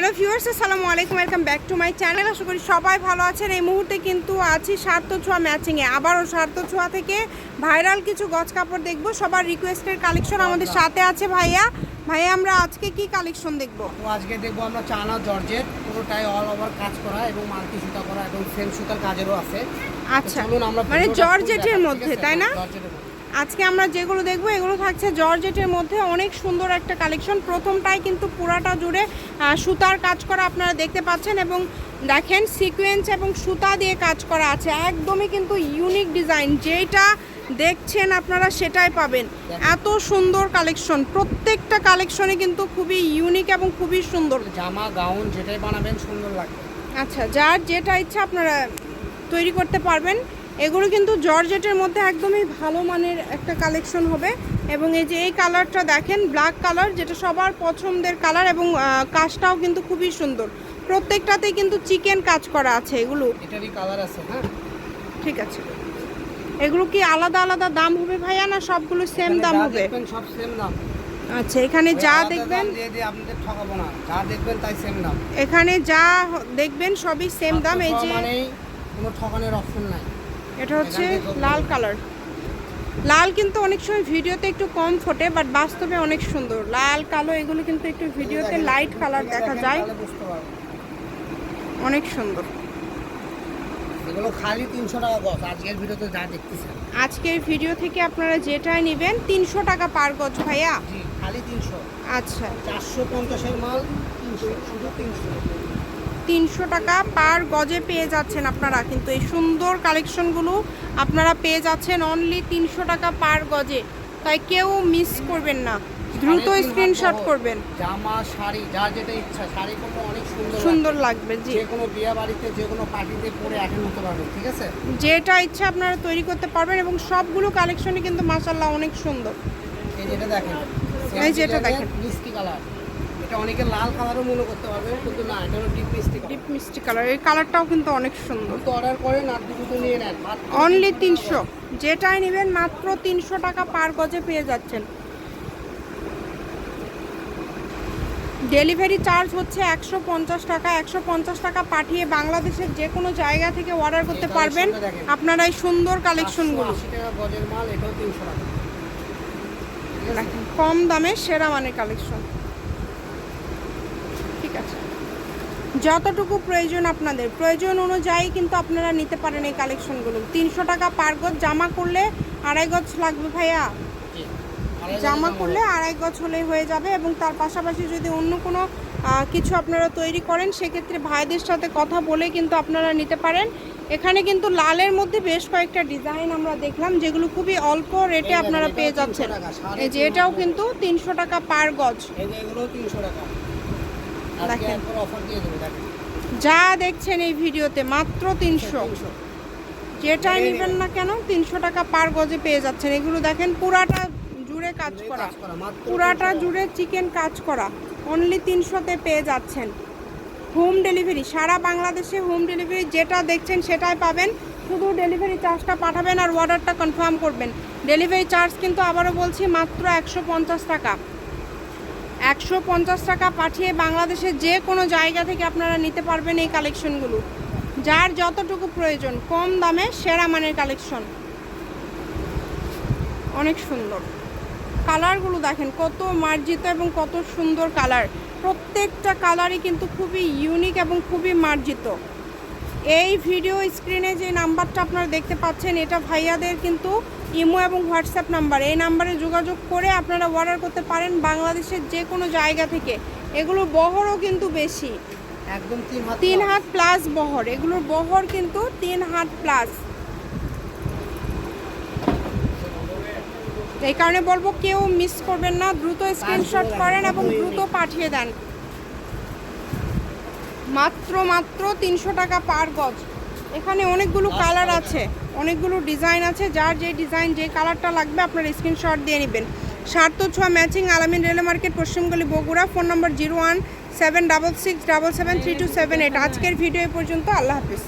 Hello viewers আসসালামু আলাইকুম welcome back to my channel. আশা করি সবাই ভালো আছেন। এই মুহূর্তে কিন্তু আছি সার্থ ছোঁয়া ম্যাচিংয়ে। আবারও সার্থ ছোঁয়া থেকে ভাইরাল কিছু গজ কাপড় দেখব। সবার রিকোয়েস্টের কালেকশন আমাদের সাথে আছে ভাইয়া। ভাইয়া আমরা আজকে কি কালেকশন দেখব? আজকে দেখব আমরা চানা জর্জেট। পুরোটাই অল ওভার কাজ করা এবং মাল্টি সুতা করা এবং সেম সুতার কাজেরও আছে। আচ্ছা। মানে জর্জেটের মধ্যে তাই না? জর্জেটের মধ্যে। আজকে আমরা যেগুলো দেখব এগুলো থাকছে জর্জেটের মধ্যে অনেক সুন্দর একটা কালেকশন। প্রথমটাই কিন্তু পুরাটা জুড়ে সুতার কাজ করা আপনারা দেখতে পাচ্ছেন এবং দেখেন সিকোয়েন্স এবং সুতা দিয়ে কাজ করা আছে। একদমই কিন্তু ইউনিক ডিজাইন যেটা দেখছেন আপনারা সেটাই পাবেন। এত সুন্দর কালেকশন প্রত্যেকটা কালেকশনে কিন্তু খুবই ইউনিক এবং খুবই সুন্দর। জামা গাউন যেটাই বানাবেন সুন্দর লাগবে। আচ্ছা যার যেটা ইচ্ছা আপনারা তৈরি করতে পারবেন। এগুলো কিন্তু জর্জেটের মধ্যে একদমই ভালো মানের একটা কালেকশন হবে। এবং এই যে এই কালারটা দেখেন ব্ল্যাক কালার যেটা সবার পছন্দের কালার এবং কাজটাও কিন্তু খুবই সুন্দর। প্রত্যেকটাতেই কিন্তু চিকেন কাজ করা আছে এগুলো। এটারই কালার আছে হ্যাঁ? ঠিক আছে। এগুলো কি আলাদা আলাদা দাম হবে ভাইয়া না সবগুলো সেম দাম হবে? সব সেম দাম। আচ্ছা এখানে যা দেখবেন ঠকাবো না। যা দেখবেন তাই সেম দাম। এখানে যা দেখবেন সবই সেম দাম এই যে কোনো ঠকানোর অপশন নাই। এটা হচ্ছে লাল কালার। লাল কিন্তু অনেক সময় ভিডিওতে একটু কম ফোটে বাট বাস্তবে অনেক সুন্দর। লাল কালো এগুলো কিন্তু একটু ভিডিওতে লাইট কালার দেখা যায়। অনেক সুন্দর। এগুলো খালি তিনশো টাকা গজ আজকের ভিডিওতে যা দেখতেছেন। আজকের ভিডিও থেকে আপনারা যেটাই নেবেন তিনশো টাকা পার গজ ভাইয়া। জি খালি তিনশো। আচ্ছা। চারশো পঞ্চাশের মাল তিনশো শুধু তিনশো। তিনশো টাকা পার গজে পেয়ে যাচ্ছেন আপনারা। কিন্তু এই সুন্দর কালেকশনগুলো আপনারা পেয়ে যাচ্ছেন অনলি তিনশো টাকা পার গজে। তাই কেউ মিস করবেন না। দ্রুত স্ক্রিনশট করবেন। জামা শাড়ি যার যেটা ইচ্ছা শাড়ি কোনো অনেক সুন্দর সুন্দর লাগবে জি। যে কোনো বিয়ে বাড়িতে যে কোনো পার্টিতে পরে অ্যাটেন্ড হতে পারবে ঠিক আছে? যেটা ইচ্ছা আপনারা তৈরি করতে পারবেন এবং সবগুলো কালেকশনই কিন্তু মাসাল্লাহ অনেক সুন্দর। এই যেটা দেখেন এই যে এটা দেখেন। মিষ্টি কালার এটা অনেকে লাল কালারও মনে করতে পারবে কিন্তু না এটা হলো ডিপ মিষ্টি ডিপ মিষ্টি কালার এই কালারটাও কিন্তু অনেক সুন্দর। তো অর্ডার করেন আর দুটো নিয়ে নেন অনলি তিনশো। যেটাই নেবেন মাত্র তিনশো টাকা পার গজে পেয়ে যাচ্ছেন। ডেলিভারি চার্জ হচ্ছে একশো পঞ্চাশ টাকা। একশো পঞ্চাশ টাকা পাঠিয়ে বাংলাদেশের যে কোনো জায়গা থেকে অর্ডার করতে পারবেন। আপনারা এই সুন্দর কালেকশনগুলো 580 টাকা গজের মাল এটাও তিনশো টাকা। কম দামে সেরা মানের কালেকশন আছে। যতটুকু প্রয়োজন আপনাদের। প্রয়োজন অনুযায়ী কিন্তু আপনারা নিতে পারেন এই কালেকশনগুলো তিনশো টাকা পার গজ জামা করলে আড়াই গজ লাগবে ভাইয়া। জামা করলে আড়াই গজ হলেই হয়ে যাবে এবং তার পাশাপাশি যদি অন্য কোনো কিছু আপনারা তৈরি করেন সেক্ষেত্রে ভাইদের সাথে কথা বলে কিন্তু আপনারা নিতে পারেন। এখানে কিন্তু লালের মধ্যে বেশ কয়েকটা ডিজাইন আমরা দেখলাম যেগুলো খুবই অল্প রেটে আপনারা পেয়ে যাচ্ছেন। এই যে এটাও কিন্তু তিনশো টাকা পার গজ। এগুলো তিনশো টাকা। দেখেন। যা দেখছেন এই ভিডিওতে মাত্র তিনশো। যেটাই নেবেন না কেন তিনশো টাকা পার গজে পেয়ে যাচ্ছেন। এগুলো দেখেন পুরাটা জুড়ে কাজ করা। পুরাটা জুড়ে চিকেন কাজ করা। অনলি তিনশোতে পেয়ে যাচ্ছেন। হোম ডেলিভারি সারা বাংলাদেশে হোম ডেলিভারি যেটা দেখছেন সেটাই পাবেন। শুধু ডেলিভারি চার্জটা পাঠাবেন আর অর্ডারটা কনফার্ম করবেন। ডেলিভারি চার্জ কিন্তু আবারও বলছি মাত্র একশো পঞ্চাশ টাকা। একশো পঞ্চাশ টাকা পাঠিয়ে বাংলাদেশের যে কোনো জায়গা থেকে আপনারা নিতে পারবেন এই কালেকশনগুলো। যার যতটুকু প্রয়োজন, কম দামে সেরা মানের কালেকশন। অনেক সুন্দর। কালারগুলো দেখেন, কত মার্জিত এবং কত সুন্দর কালার। প্রত্যেকটা কালারই কিন্তু খুবই ইউনিক এবং খুবই মার্জিত। এই ভিডিও স্ক্রিনে যে নাম্বারটা আপনারা দেখতে পাচ্ছেন এটা ভাইয়াদের কিন্তু ইমো এবং হোয়াটসঅ্যাপ নাম্বার। এই নাম্বারে যোগাযোগ করে আপনারা অর্ডার করতে পারেন বাংলাদেশের যে কোনো জায়গা থেকে। এগুলোর বহরও কিন্তু বেশি। একদম তিন হাত প্লাস বহর। এগুলোর বহর কিন্তু তিন হাত প্লাস এই কারণে বলব কেউ মিস করবেন না। দ্রুত স্ক্রিনশট করেন এবং দ্রুত পাঠিয়ে দেন। মাত্র মাত্র তিনশো টাকা পার গজ। এখানে অনেকগুলো কালার আছে। অনেকগুলো ডিজাইন আছে। যার যে ডিজাইন যে কালারটা লাগবে আপনার স্ক্রিনশট দিয়ে নেবেন। সার্থ ছোঁয়া matching Alamin rail market পশ্চিমগুলি Bogura. Phone number zero one seven double six double seven three two seven eight. আজকের ভিডিও পর্যন্ত আল্লাহ হাফিজ।